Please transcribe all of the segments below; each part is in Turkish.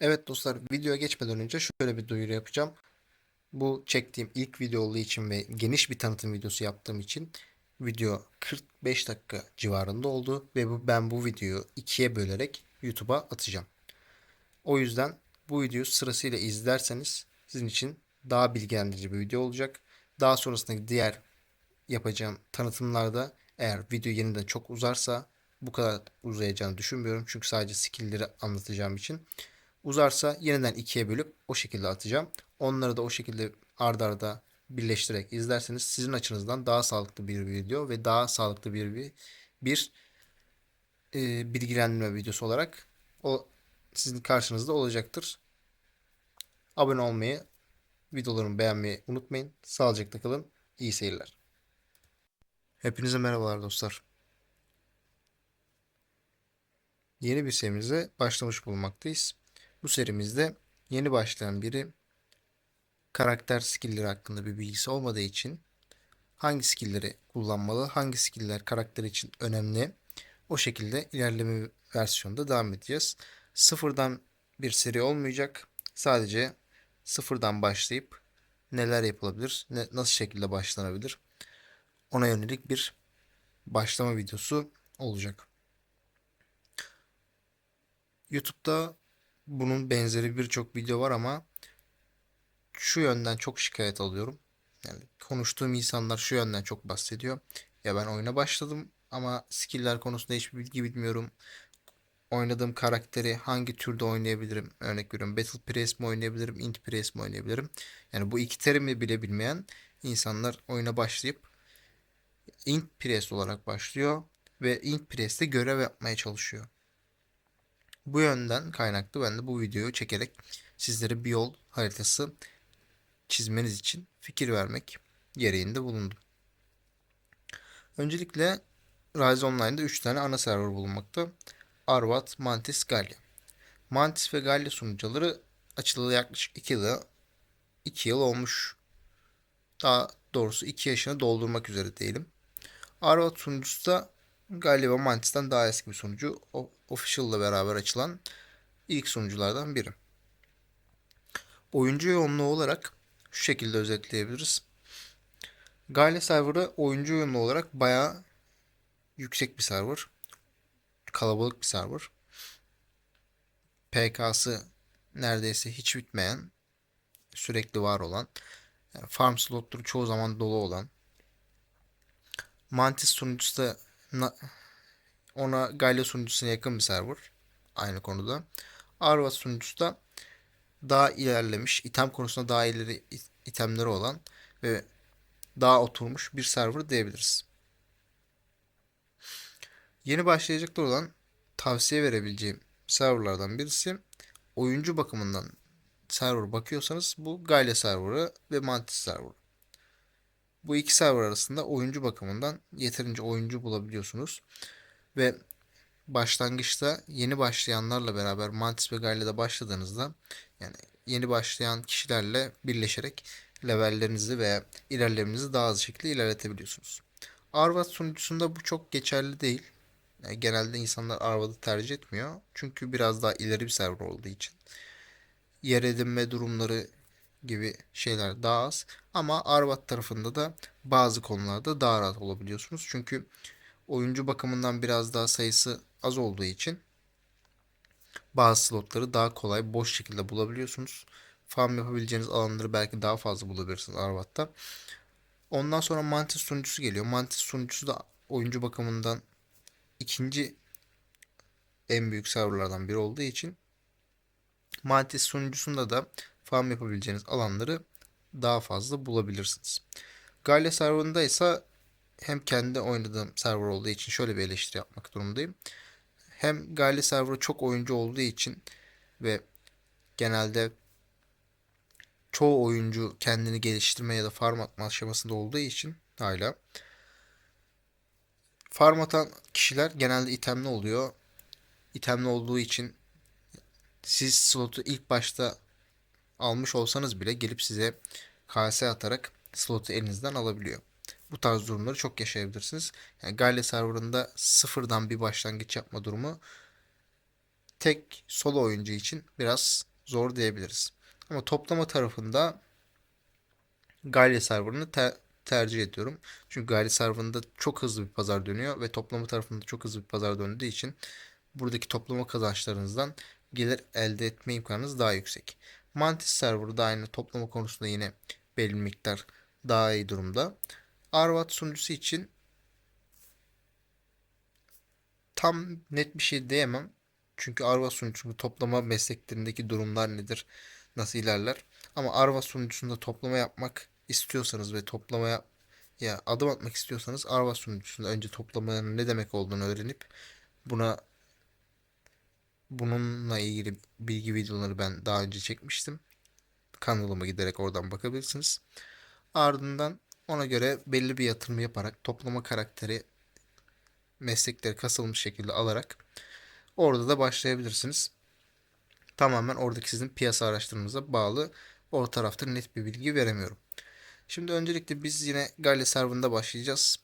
Evet dostlar videoya geçmeden önce şöyle bir duyuru yapacağım. Bu çektiğim ilk video olduğu için ve geniş bir tanıtım videosu yaptığım için video 45 dakika civarında oldu ve bu, ben bu videoyu ikiye bölerek YouTube'a atacağım. O yüzden bu videoyu sırasıyla izlerseniz sizin için daha bilgilendirici bir video olacak. Daha sonrasındaki diğer yapacağım tanıtımlarda eğer video yeniden çok uzarsa bu kadar uzayacağını düşünmüyorum. Çünkü sadece skill'leri anlatacağım için. Uzarsa yeniden ikiye bölüp o şekilde atacağım. Onları da o şekilde ardarda arda birleştirerek izlerseniz sizin açınızdan daha sağlıklı bir video ve daha sağlıklı bir bir, bir e, bilgilendirme videosu olarak o sizin karşınızda olacaktır. Abone olmayı, videolarımı beğenmeyi unutmayın. Sağlıcakla kalın. İyi seyirler. Hepinize merhabalar dostlar. Yeni bir serimize başlamış bulunmaktayız. Bu serimizde yeni başlayan biri karakter skill'leri hakkında bir bilgisi olmadığı için hangi skill'leri kullanmalı, hangi skill'ler karakter için önemli o şekilde ilerleme versiyonda devam edeceğiz. Sıfırdan bir seri olmayacak. Sadece sıfırdan başlayıp neler yapılabilir, ne, nasıl şekilde başlanabilir ona yönelik bir başlama videosu olacak. YouTube'da bunun benzeri birçok video var ama şu yönden çok şikayet alıyorum. Yani konuştuğum insanlar şu yönden çok bahsediyor. Ya ben oyuna başladım ama skill'ler konusunda hiçbir bilgi bilmiyorum. Oynadığım karakteri hangi türde oynayabilirim? Örnek veriyorum Battle Press mi oynayabilirim, Int Press mi oynayabilirim? Yani bu iki terimi bile bilmeyen insanlar oyuna başlayıp Int Press olarak başlıyor ve Int Press'te görev yapmaya çalışıyor. Bu yönden kaynaklı ben de bu videoyu çekerek sizlere bir yol haritası çizmeniz için fikir vermek gereğinde bulundum. Öncelikle Rise Online'da 3 tane ana server bulunmakta. Arvat, Mantis, Gallia. Mantis ve Gallia sunucuları açılalı yaklaşık 2 yıl, 2 yıl olmuş. Daha doğrusu 2 yaşını doldurmak üzere diyelim. Arvat sunucusu da Gallia ve Mantis'ten daha eski bir sunucu. O, Official ile beraber açılan ilk sunuculardan biri. Oyuncu yoğunluğu olarak şu şekilde özetleyebiliriz. Gallia serverı oyuncu yoğunluğu olarak bayağı yüksek bir server. Kalabalık bir server. PK'sı neredeyse hiç bitmeyen, sürekli var olan, yani farm slotları çoğu zaman dolu olan, Mantis sunucusu da ona Galio sunucusuna yakın bir server. Aynı konuda. Arva sunucusu da daha ilerlemiş, item konusunda daha ileri itemleri olan ve daha oturmuş bir server diyebiliriz. Yeni başlayacaklar olan tavsiye verebileceğim serverlardan birisi oyuncu bakımından server bakıyorsanız bu Gaia serverı ve Mantis serverı. Bu iki server arasında oyuncu bakımından yeterince oyuncu bulabiliyorsunuz. Ve başlangıçta yeni başlayanlarla beraber Mantis ve Gaia'da başladığınızda yani yeni başlayan kişilerle birleşerek levellerinizi veya ilerlemenizi daha hızlı şekilde ilerletebiliyorsunuz. Arvat sunucusunda bu çok geçerli değil. Yani genelde insanlar Arvat'ı tercih etmiyor. Çünkü biraz daha ileri bir server olduğu için. Yer edinme durumları gibi şeyler daha az. Ama Arvat tarafında da bazı konularda daha rahat olabiliyorsunuz. Çünkü oyuncu bakımından biraz daha sayısı az olduğu için bazı slotları daha kolay boş şekilde bulabiliyorsunuz. Farm yapabileceğiniz alanları belki daha fazla bulabilirsiniz Arvat'ta. Ondan sonra Mantis sunucusu geliyor. Mantis sunucusu da oyuncu bakımından ikinci en büyük serverlardan biri olduğu için Mantis sunucusunda da farm yapabileceğiniz alanları daha fazla bulabilirsiniz. Galia serverında ise hem kendi oynadığım server olduğu için şöyle bir eleştiri yapmak durumundayım. Hem Galia serverı çok oyuncu olduğu için ve genelde çoğu oyuncu kendini geliştirme ya da farm atma aşamasında olduğu için hala farm atan kişiler genelde itemli oluyor. İtemli olduğu için siz slotu ilk başta almış olsanız bile gelip size KS atarak slotu elinizden alabiliyor. Bu tarz durumları çok yaşayabilirsiniz. Yani Galia serverında sıfırdan bir başlangıç yapma durumu tek solo oyuncu için biraz zor diyebiliriz. Ama toplama tarafında Galya serverını te- tercih ediyorum. Çünkü Galya serverında çok hızlı bir pazar dönüyor ve toplama tarafında çok hızlı bir pazar döndüğü için buradaki toplama kazançlarınızdan gelir elde etme imkanınız daha yüksek. Mantis serverı da aynı toplama konusunda yine belli miktar daha iyi durumda. Arvat sunucusu için tam net bir şey diyemem. Çünkü Arva sunucusunda toplama mesleklerindeki durumlar nedir, nasıl ilerler. Ama Arva sunucusunda toplama yapmak istiyorsanız ve toplamaya ya adım atmak istiyorsanız Arva sunucusunda önce toplamanın ne demek olduğunu öğrenip buna bununla ilgili bilgi videoları ben daha önce çekmiştim. Kanalıma giderek oradan bakabilirsiniz. Ardından ona göre belli bir yatırım yaparak toplama karakteri meslekleri kasılmış şekilde alarak orada da başlayabilirsiniz. Tamamen oradaki sizin piyasa araştırmanıza bağlı. O tarafta net bir bilgi veremiyorum. Şimdi öncelikle biz yine Galya serverında başlayacağız.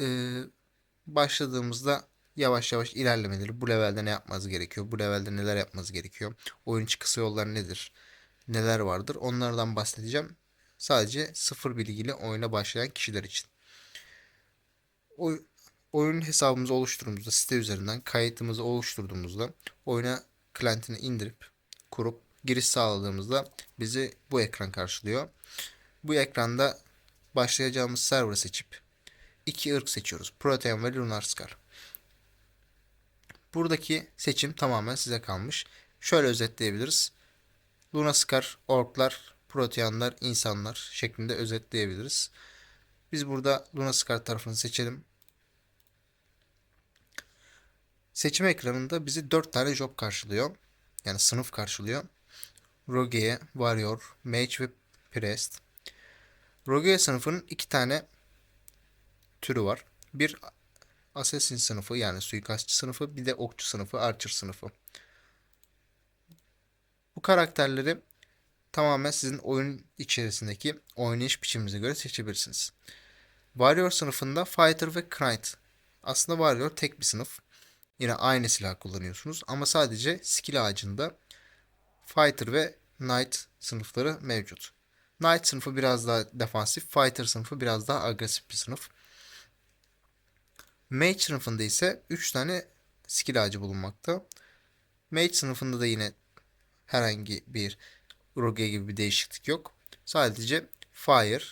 Ee, başladığımızda yavaş yavaş ilerlemeleri, bu levelde ne yapmanız gerekiyor, bu levelde neler yapmanız gerekiyor, oyun içi kısa yollar nedir, neler vardır onlardan bahsedeceğim. Sadece sıfır bilgiyle oyuna başlayan kişiler için. Oy, oyun hesabımızı oluşturduğumuzda site üzerinden kayıtımızı oluşturduğumuzda oyuna client'ini indirip kurup giriş sağladığımızda bizi bu ekran karşılıyor. Bu ekranda başlayacağımız server seçip iki ırk seçiyoruz. Protean ve Lunar Scar. Buradaki seçim tamamen size kalmış. Şöyle özetleyebiliriz. Luna Scar, orklar, proteanlar, insanlar şeklinde özetleyebiliriz. Biz burada Luna Scar tarafını seçelim. Seçim ekranında bizi 4 tane job karşılıyor. Yani sınıf karşılıyor. Rogue, Warrior, Mage ve Priest. Rogue sınıfının iki tane türü var. Bir Assassin sınıfı yani suikastçı sınıfı bir de okçu sınıfı, Archer sınıfı. Bu karakterleri tamamen sizin oyun içerisindeki oynayış biçiminize göre seçebilirsiniz. Warrior sınıfında Fighter ve Knight. Aslında Warrior tek bir sınıf. Yine aynı silah kullanıyorsunuz ama sadece skill ağacında Fighter ve Knight sınıfları mevcut. Knight sınıfı biraz daha defansif, Fighter sınıfı biraz daha agresif bir sınıf. Mage sınıfında ise 3 tane skill ağacı bulunmakta. Mage sınıfında da yine herhangi bir Rogue gibi bir değişiklik yok. Sadece Fire,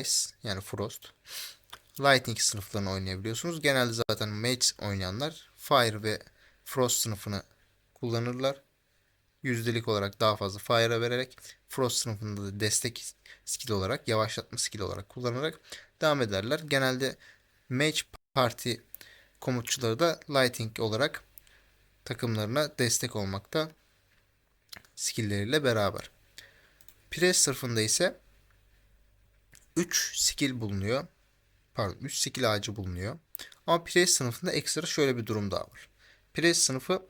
Ice yani Frost, Lightning sınıflarını oynayabiliyorsunuz. Genelde zaten Mage oynayanlar Fire ve Frost sınıfını kullanırlar. Yüzdelik olarak daha fazla Fire'a vererek Frost sınıfında da destek skill olarak, yavaşlatma skill olarak kullanarak devam ederler. Genelde Mage Parti komutçuları da Lightning olarak takımlarına destek olmakta skill'leriyle beraber. Pires sınıfında ise 3 skill bulunuyor. Pardon 3 skill ağacı bulunuyor. Ama Pires sınıfında ekstra şöyle bir durum daha var. Pires sınıfı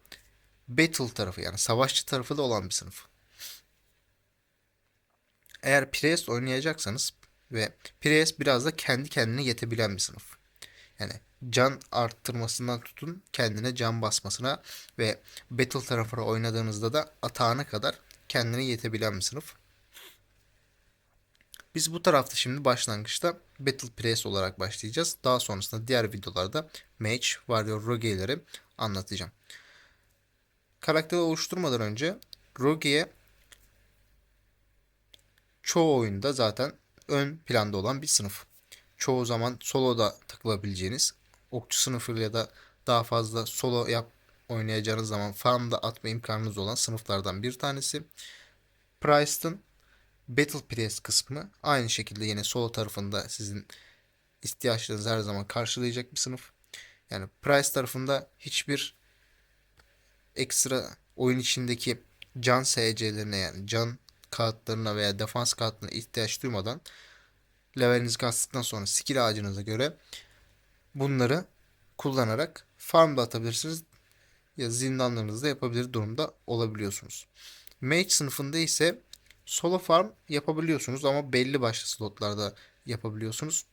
battle tarafı yani savaşçı tarafı da olan bir sınıf. Eğer Pires oynayacaksanız ve Pires biraz da kendi kendine yetebilen bir sınıf. Yani can arttırmasından tutun kendine can basmasına ve battle tarafına oynadığınızda da atağına kadar kendine yetebilen bir sınıf. Biz bu tarafta şimdi başlangıçta Battle Press olarak başlayacağız. Daha sonrasında diğer videolarda Mage, Warrior, Rogue'leri anlatacağım. Karakteri oluşturmadan önce Rogue'ye çoğu oyunda zaten ön planda olan bir sınıf. Çoğu zaman soloda takılabileceğiniz, okçu sınıfıyla ya da daha fazla solo yap oynayacağınız zaman farmda atma imkanınız olan sınıflardan bir tanesi. Price'ın Battle Press kısmı aynı şekilde yine solo tarafında sizin ihtiyaçlarınızı her zaman karşılayacak bir sınıf. Yani Price tarafında hiçbir ekstra oyun içindeki can SC'lerine yani can kağıtlarına veya defans kağıtlarına ihtiyaç duymadan levelinizi kastıktan sonra skill ağacınıza göre bunları kullanarak farm da atabilirsiniz ya zindanlarınızda yapabilir durumda olabiliyorsunuz. Mage sınıfında ise solo farm yapabiliyorsunuz ama belli başlı slotlarda yapabiliyorsunuz.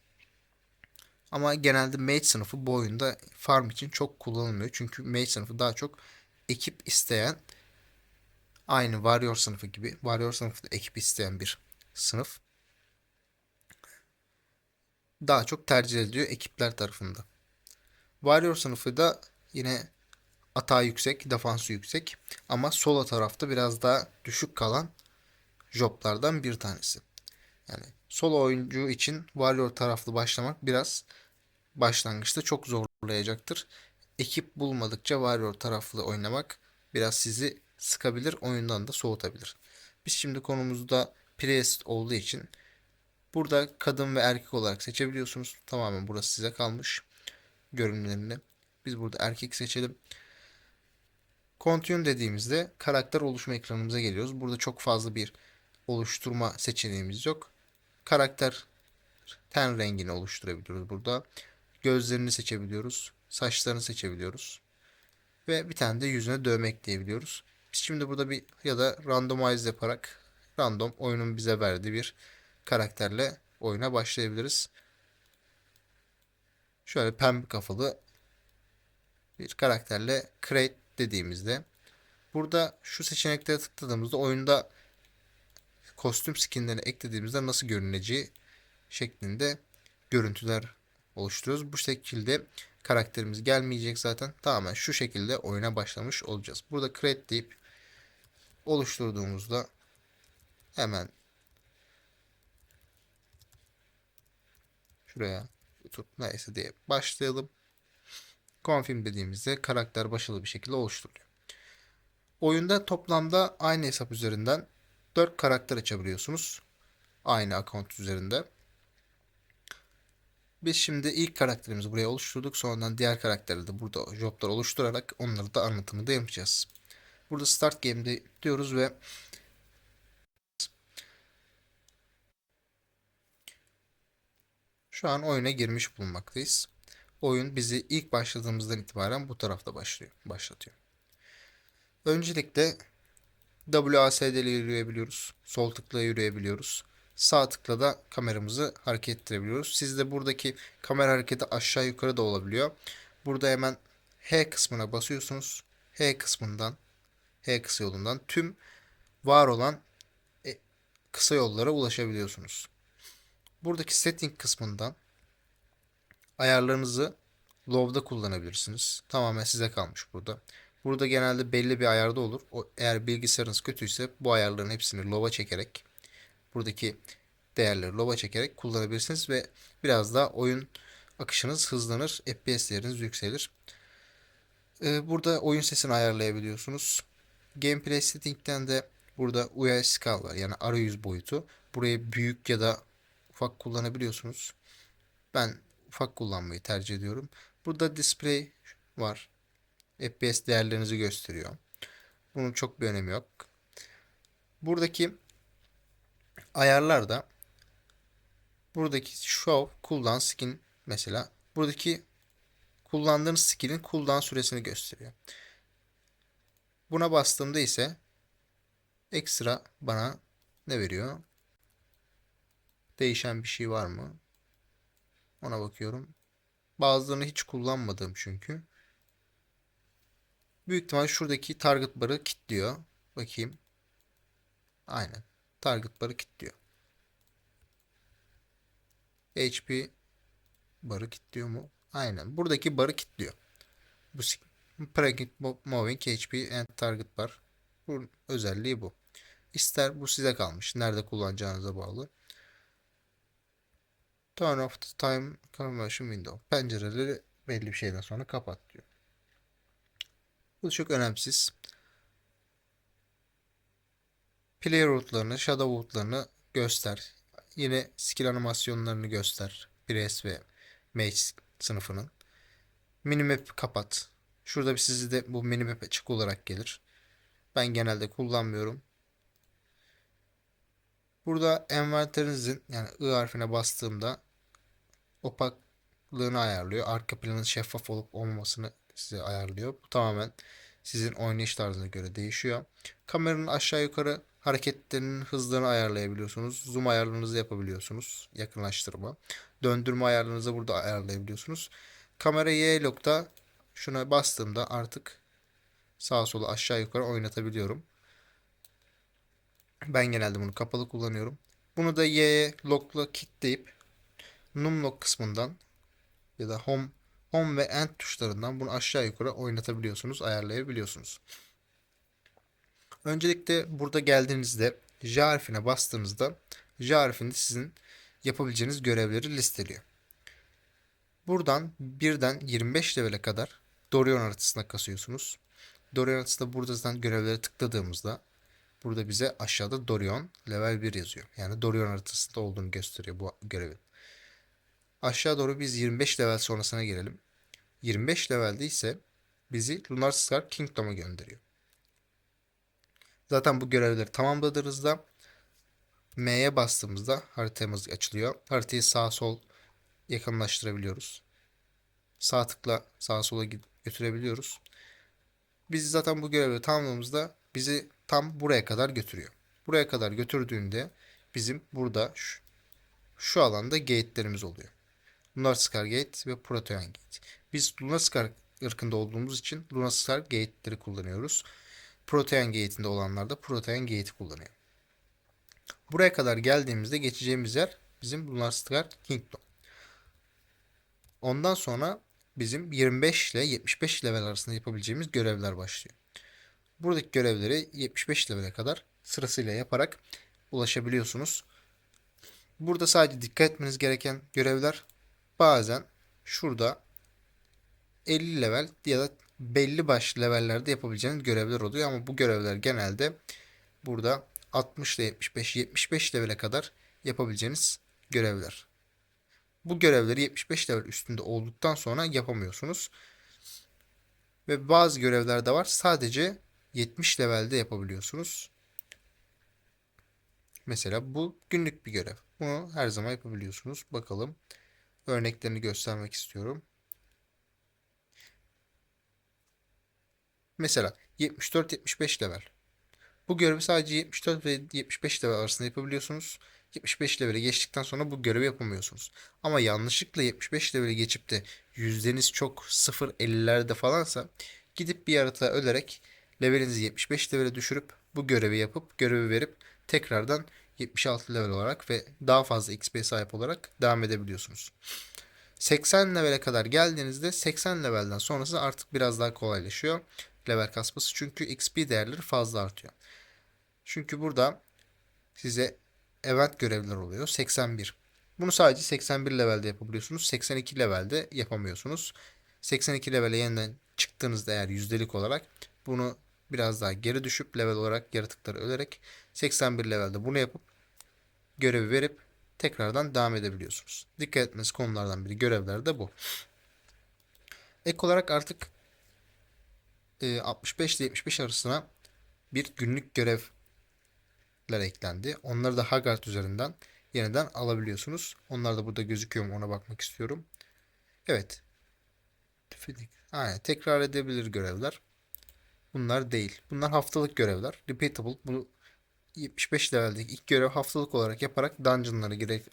Ama genelde mage sınıfı bu oyunda farm için çok kullanılmıyor. Çünkü mage sınıfı daha çok ekip isteyen Aynı Warrior sınıfı gibi. Warrior sınıfı da ekip isteyen bir sınıf. Daha çok tercih ediliyor ekipler tarafında. Warrior sınıfı da yine atağı yüksek, defansı yüksek ama sola tarafta biraz daha düşük kalan joblardan bir tanesi. Yani solo oyuncu için Warrior taraflı başlamak biraz başlangıçta çok zorlayacaktır. Ekip bulmadıkça Warrior taraflı oynamak biraz sizi sıkabilir, oyundan da soğutabilir. Biz şimdi konumuzda Priest olduğu için burada kadın ve erkek olarak seçebiliyorsunuz. Tamamen burası size kalmış görünümlerini. Biz burada erkek seçelim. Continue dediğimizde karakter oluşma ekranımıza geliyoruz. Burada çok fazla bir oluşturma seçeneğimiz yok. Karakter ten rengini oluşturabiliyoruz burada. Gözlerini seçebiliyoruz. Saçlarını seçebiliyoruz. Ve bir tane de yüzüne dövme ekleyebiliyoruz. Biz şimdi burada bir ya da randomize yaparak random oyunun bize verdiği bir karakterle oyuna başlayabiliriz. Şöyle pembe kafalı bir karakterle create dediğimizde burada şu seçeneklere tıkladığımızda oyunda kostüm skinlerini eklediğimizde nasıl görüneceği şeklinde görüntüler oluşturuyoruz. Bu şekilde karakterimiz gelmeyecek zaten. Tamamen şu şekilde oyuna başlamış olacağız. Burada create deyip oluşturduğumuzda hemen şuraya YouTube neyse diye başlayalım. Confirm dediğimizde karakter başarılı bir şekilde oluşturuluyor. Oyunda toplamda aynı hesap üzerinden 4 karakter açabiliyorsunuz. Aynı account üzerinde. Biz şimdi ilk karakterimizi buraya oluşturduk. Sonradan diğer karakteri de burada joblar oluşturarak onları da anlatımı da yapacağız. Burada Start Game'de diyoruz ve şu an oyuna girmiş bulunmaktayız. Oyun bizi ilk başladığımızdan itibaren bu tarafta başlıyor, başlatıyor. Öncelikle WASD ile yürüyebiliyoruz. Sol tıkla yürüyebiliyoruz. Sağ tıkla da kameramızı hareket ettirebiliyoruz. Sizde buradaki kamera hareketi aşağı yukarı da olabiliyor. Burada hemen H kısmına basıyorsunuz. H kısmından H kısa yolundan tüm var olan e, kısa yollara ulaşabiliyorsunuz. Buradaki setting kısmından ayarlarınızı low'da kullanabilirsiniz. Tamamen size kalmış burada. Burada genelde belli bir ayarda olur. O, eğer bilgisayarınız kötüyse bu ayarların hepsini low'a çekerek buradaki değerleri low'a çekerek kullanabilirsiniz ve biraz daha oyun akışınız hızlanır, FPS değeriniz yükselir. Ee, burada oyun sesini ayarlayabiliyorsunuz. Gameplay setting'ten de burada UI scale var yani arayüz boyutu. Burayı büyük ya da ufak kullanabiliyorsunuz. Ben ufak kullanmayı tercih ediyorum. Burada display var. FPS değerlerinizi gösteriyor. Bunun çok bir önemi yok. Buradaki ayarlarda buradaki show cooldown skin mesela buradaki kullandığınız skill'in cooldown süresini gösteriyor. Buna bastığımda ise ekstra bana ne veriyor? Değişen bir şey var mı? Ona bakıyorum. Bazılarını hiç kullanmadım çünkü. Büyük ihtimal şuradaki target barı kilitliyor. Bakayım. Aynen. Target barı kilitliyor. HP barı kilitliyor mu? Aynen. Buradaki barı kilitliyor. Bu Pregnant Moving HP and Target Bar. Bu özelliği bu. İster bu size kalmış. Nerede kullanacağınıza bağlı. Turn off the time conversion window. Pencereleri belli bir şeyden sonra kapat diyor. Bu çok önemsiz. Player route'larını, shadow route'larını göster. Yine skill animasyonlarını göster. Press ve Mage sınıfının. Minimap kapat. Şurada bir sizi de bu minimap açık olarak gelir. Ben genelde kullanmıyorum. Burada envanterinizin yani I harfine bastığımda opaklığını ayarlıyor. Arka planın şeffaf olup olmamasını size ayarlıyor. Bu tamamen sizin oynayış tarzına göre değişiyor. Kameranın aşağı yukarı hareketlerinin hızlarını ayarlayabiliyorsunuz. Zoom ayarlarınızı yapabiliyorsunuz. Yakınlaştırma. Döndürme ayarlarınızı burada ayarlayabiliyorsunuz. Kamera Y lock'ta şuna bastığımda artık sağa sola aşağı yukarı oynatabiliyorum. Ben genelde bunu kapalı kullanıyorum. Bunu da Y'ye lock'la kilitleyip numlock kısmından ya da home home ve end tuşlarından bunu aşağı yukarı oynatabiliyorsunuz, ayarlayabiliyorsunuz. Öncelikle burada geldiğinizde J harfine bastığınızda J harfinde sizin yapabileceğiniz görevleri listeliyor. Buradan birden 25 levele kadar Dorion haritasına kasıyorsunuz. Dorion haritasında burada görevlere tıkladığımızda burada bize aşağıda Dorion level 1 yazıyor. Yani Dorion haritasında olduğunu gösteriyor bu görevin. Aşağı doğru biz 25 level sonrasına gelelim. 25 levelde ise bizi Lunar Scar Kingdom'a gönderiyor. Zaten bu görevleri tamamladığınızda M'ye bastığımızda haritamız açılıyor. Haritayı sağ sol yakınlaştırabiliyoruz. Sağ tıkla sağa sola götürebiliyoruz. Biz zaten bu görevi tamamladığımızda bizi tam buraya kadar götürüyor. Buraya kadar götürdüğünde bizim burada şu, şu alanda gate'lerimiz oluyor. Lunarscar Gate ve Protean Gate. Biz Lunarscar ırkında olduğumuz için Lunarscar Gate'leri kullanıyoruz. Protean Gate'inde olanlar da Protean Gate'i kullanıyor. Buraya kadar geldiğimizde geçeceğimiz yer bizim Lunarscar Kingdom. Ondan sonra bizim 25 ile 75 level arasında yapabileceğimiz görevler başlıyor. Buradaki görevleri 75 levele kadar sırasıyla yaparak ulaşabiliyorsunuz. Burada sadece dikkat etmeniz gereken görevler bazen şurada 50 level ya da belli başlı levellerde yapabileceğiniz görevler oluyor ama bu görevler genelde burada 60 ile 75 75 levele kadar yapabileceğiniz görevler. Bu görevleri 75 level üstünde olduktan sonra yapamıyorsunuz. Ve bazı görevler de var. Sadece 70 levelde yapabiliyorsunuz. Mesela bu günlük bir görev. Bunu her zaman yapabiliyorsunuz. Bakalım. Örneklerini göstermek istiyorum. Mesela 74-75 level. Bu görevi sadece 74 ve 75 level arasında yapabiliyorsunuz. 75 levele geçtikten sonra bu görevi yapamıyorsunuz. Ama yanlışlıkla 75 levele geçip de yüzdeniz çok 0.50'lerde falansa gidip bir yaratığa ölerek levelinizi 75 levele düşürüp bu görevi yapıp görevi verip tekrardan 76 level olarak ve daha fazla XP sahip olarak devam edebiliyorsunuz. 80 levele kadar geldiğinizde 80 levelden sonrası artık biraz daha kolaylaşıyor level kasması çünkü XP değerleri fazla artıyor. Çünkü burada size event görevler oluyor. 81. Bunu sadece 81 levelde yapabiliyorsunuz. 82 levelde yapamıyorsunuz. 82 levele yeniden çıktığınızda eğer yüzdelik olarak bunu biraz daha geri düşüp level olarak yaratıkları ölerek 81 levelde bunu yapıp görevi verip tekrardan devam edebiliyorsunuz. Dikkat etmeniz konulardan biri görevler de bu. Ek olarak artık 65 ile 75 arasına bir günlük görevler eklendi. Onları da Haggard üzerinden yeniden alabiliyorsunuz. Onlar da burada gözüküyor mu ona bakmak istiyorum. Evet. Aynen. Tekrar edebilir görevler. Bunlar değil. Bunlar haftalık görevler. Repeatable. Bu 75 leveldeki ilk görev haftalık olarak yaparak dungeonlara girerek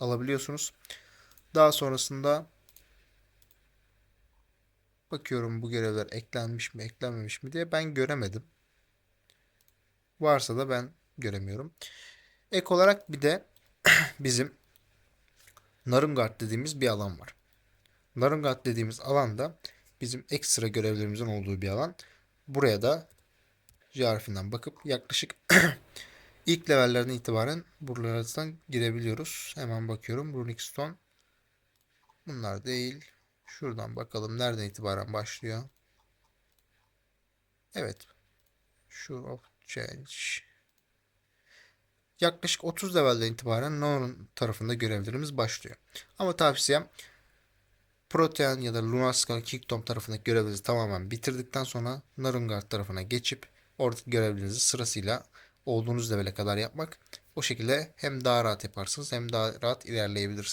alabiliyorsunuz. Daha sonrasında bakıyorum bu görevler eklenmiş mi eklenmemiş mi diye ben göremedim. Varsa da ben göremiyorum. Ek olarak bir de bizim Narungard dediğimiz bir alan var. Narungard dediğimiz alanda bizim ekstra görevlerimizin olduğu bir alan. Buraya da J bakıp yaklaşık ilk levellerden itibaren buralardan girebiliyoruz. Hemen bakıyorum. Runic Stone. Bunlar değil. Şuradan bakalım nereden itibaren başlıyor. Evet. Şu of change. Yaklaşık 30 levelden itibaren Norn tarafında görevlerimiz başlıyor. Ama tavsiyem Protean ya da Lunarscal Kingdom tarafındaki görevlerinizi tamamen bitirdikten sonra Narungard tarafına geçip oradaki görevlerinizi sırasıyla olduğunuz levele kadar yapmak. O şekilde hem daha rahat yaparsınız hem daha rahat ilerleyebilirsiniz.